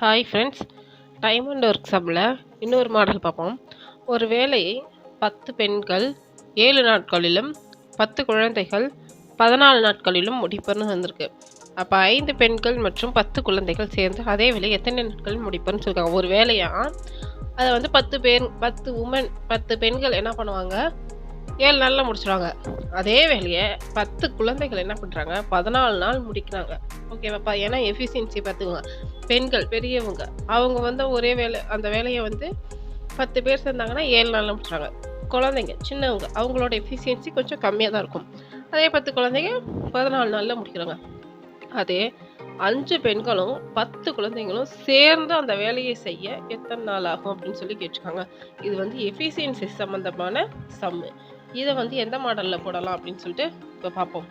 Hi friends time and work சம்மில் இன்னொரு model பார்ப்போம். ஒரு வேலையை பத்து பெண்கள் ஏழு நாட்களிலும் பத்து குழந்தைகள் பதினாலு நாட்களிலும் முடிப்பர்னு வந்திருக்கு அப்போ ஐந்து பெண்கள் மற்றும் பத்து குழந்தைகள் சேர்ந்து அதே வேலையை எத்தனை நாட்கள் முடிப்பர்னு சொல்லியிருக்காங்க ஒரு வேலையாக அதை வந்து பத்து பேர் பத்து உமன் பத்து பெண்கள் என்ன பண்ணுவாங்க? ஏழு நாளில் முடிச்சிடுவாங்க அதே வேலையை பத்து குழந்தைகள் என்ன பண்ணுறாங்க பதினாலு நாள் முடிக்கிறாங்க. ஓகேவாப்பா ஏன்னா எஃபிஷியன்சி பார்த்துக்குங்க. பெண்கள் பெரியவங்க அவங்க வந்து ஒரே வேலை அந்த வேலையை வந்து பத்து பேர் சேர்ந்தாங்கன்னா ஏழு நாளில் முடிச்சுறாங்க குழந்தைங்க சின்னவங்க அவங்களோட எஃபிஷியன்சி கொஞ்சம் கம்மியாக தான் இருக்கும். அதே பத்து குழந்தைங்க பதினாலு நாளில் முடிக்கிறாங்க. அதே அஞ்சு பெண்களும் பத்து குழந்தைங்களும் சேர்ந்து அந்த வேலையை செய்ய எத்தனை நாள் ஆகும் அப்படின்னு சொல்லி கேட்டிருக்காங்க. இது வந்து எஃபிஷியன்சி சம்மந்தமான சம்மு. இதை வந்து எந்த மாடலில் போடலாம் அப்படின்னு சொல்லிட்டு இப்போ பார்ப்போம்.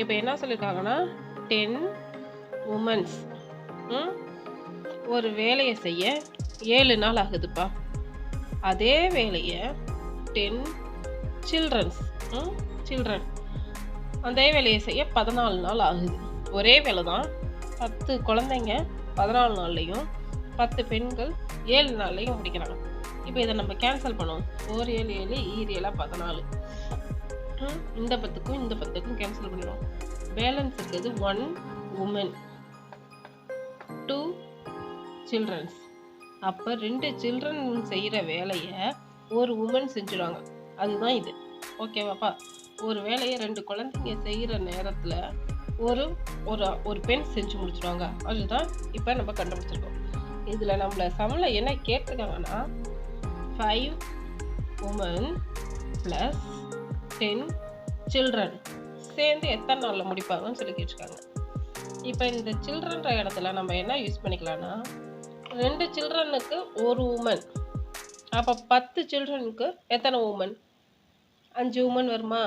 இப்போ என்ன சொல்லியிருக்காங்கன்னா டென் உமன்ஸ் ஒரு வேலையை செய்ய ஏழு நாள் ஆகுதுப்பா. அதே வேலையை டென் சில்ட்ரன்ஸ் சில்ட்ரன் அதே வேலையை செய்ய பதினாலு நாள் ஆகுது. ஒரே வேலை தான். பத்து குழந்தைங்க பதினாலு நாள்லையும் பத்து பெண்கள் ஏழு நாள்லையும் முடிக்கிறாங்க. இப்போ இதை நம்ம கேன்சல் பண்ணுவோம். ஒரு ஏழு ஏழு ஈரு ஏழா பதினாலு இந்த பத்துக்கும் இந்த பத்துக்கும் கேன்சல் பண்ணிடுவோம். பேலன்ஸ் இருக்குது ஒன் உமன் டூ சில்ட்ரன்ஸ் அப்போ ரெண்டு சில்ட்ரன் செய்கிற வேலையை ஒரு உமன் செஞ்சுடுவாங்க அதுதான் இது. ஓகேவாப்பா ஒரு வேலையை ரெண்டு குழந்தைங்க செய்கிற நேரத்தில் ஒரு ஒரு ஒரு பெண் செஞ்சு முடிச்சிடுவாங்க அதுதான் இப்போ நம்ம கண்டுபிடிச்சிருக்கோம். இதில் நம்மளை சமல என்ன கேட்டிருக்காங்கன்னா five women plus ten children சேர்ந்து எத்தனை நாளில் முடிப்பாங்கன்னு சொல்லி கேட்டிருக்காங்க. இப்போ இந்த சில்ட்ரன்ற இடத்துல நம்ம என்ன யூஸ் பண்ணிக்கலாம்னா ரெண்டு சில்ட்ரனுக்கு ஒரு உமன் அப்போ பத்து சில்ட்ரனுக்கு எத்தனை உமன் அஞ்சு உமன் வருமா?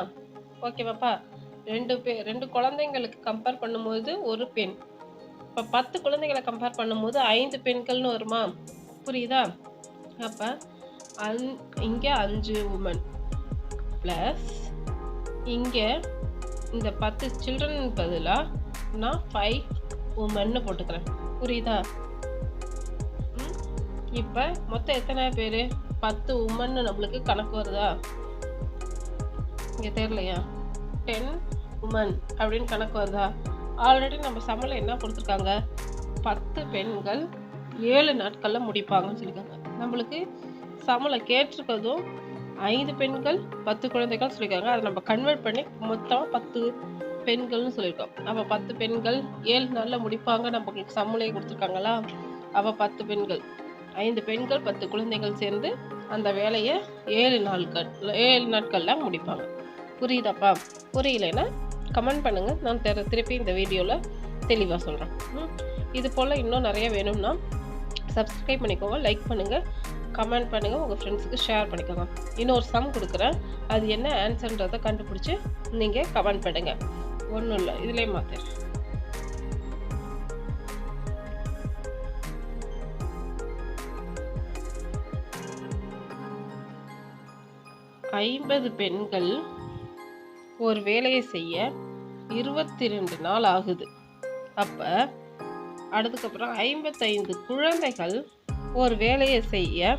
ஓகேவாப்பா ரெண்டு பே ரெண்டு குழந்தைங்களுக்கு கம்பேர் பண்ணும்போது ஒரு பெண். இப்போ பத்து குழந்தைகளை கம்பேர் பண்ணும்போது ஐந்து பெண்கள்னு வருமா? புரியுதா? அப்போ அந் இங்கே அஞ்சு உமன் ப்ளஸ் இங்கே இந்த பத்து சில்ட்ரன் பதிலாக நான் ஃபைவ் உமன்னு போட்டுக்கிறேன். புரியுதா? இப்போ மொத்தம் எத்தனை பேர்? பத்து உமன்னு நம்மளுக்கு கணக்கு வருதா? இங்கே தெரியலையா? டென் உமன் அப்படின்னு கணக்கு வருதா? ஆல்ரெடி நம்ம சமையல் என்ன கொடுத்துருக்காங்க? பத்து பெண்கள் ஏழு நாட்களில் முடிப்பாங்கன்னு சொல்லியிருக்காங்க. நம்மளுக்கு சமலை கேட்டிருக்கதும் ஐந்து பெண்கள் பத்து குழந்தைகள் சொல்லியிருக்காங்க. அதை நம்ம கன்வெர்ட் பண்ணி மொத்தமாக பத்து பெண்கள்னு சொல்லியிருக்கோம். அப்போ பத்து பெண்கள் ஏழு நாளில் முடிப்பாங்க. நம்மளுக்கு சமலை கொடுத்துருக்காங்களா? அப்போ பத்து பெண்கள். ஐந்து பெண்கள் பத்து குழந்தைகள் சேர்ந்து அந்த வேலையை ஏழு நாட்கள் ஏழு நாட்களில் முடிப்பாங்க. புரியுதாப்பா? புரியலைன்னா கமெண்ட் பண்ணுங்கள் நான் திருப்பி இந்த வீடியோவில் தெளிவாக சொல்கிறேன் இது போல் இன்னும் நிறைய வேணும்னா சப்ஸ்கிரைப் பண்ணிக்கோங்க லைக் பண்ணுங்கள் கமெண்ட் பண்ணுங்கள் உங்கள் ஃப்ரெண்ட்ஸுக்கு ஷேர் பண்ணிக்கோங்க. இன்னொரு சம் கொடுக்குறேன். அது என்ன ஆன்சர்ன்றதை கண்டுபிடிச்சி நீங்கள் கமெண்ட் பண்ணுங்கள் ஒன்றும் இல்லை இதுலேயே மாற்றிடுறேன் ஐம்பது பெண்கள் ஒரு வேலையை செய்ய இருபத்தி ரெண்டு நாள் ஆகுது. அப்போ அதுக்கப்புறம் ஐம்பத்தைந்து குழந்தைகள் ஒரு வேலையை செய்ய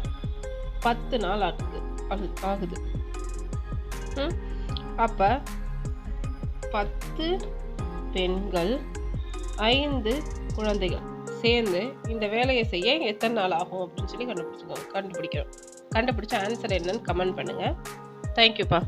பத்து நாள் ஆகுது. அது ஆகுது. அப்போ பத்து பெண்கள் ஐந்து குழந்தைகள் சேர்ந்து இந்த வேலையை செய்ய எத்தனை நாள் ஆகும் அப்படின்னு சொல்லி கண்டுபிடிச்சிக்கோங்க கண்டுபிடிக்கிறோம். கண்டுபிடிச்ச ஆன்சர் என்னன்னு கமெண்ட் பண்ணுங்கள் தேங்க்யூப்பா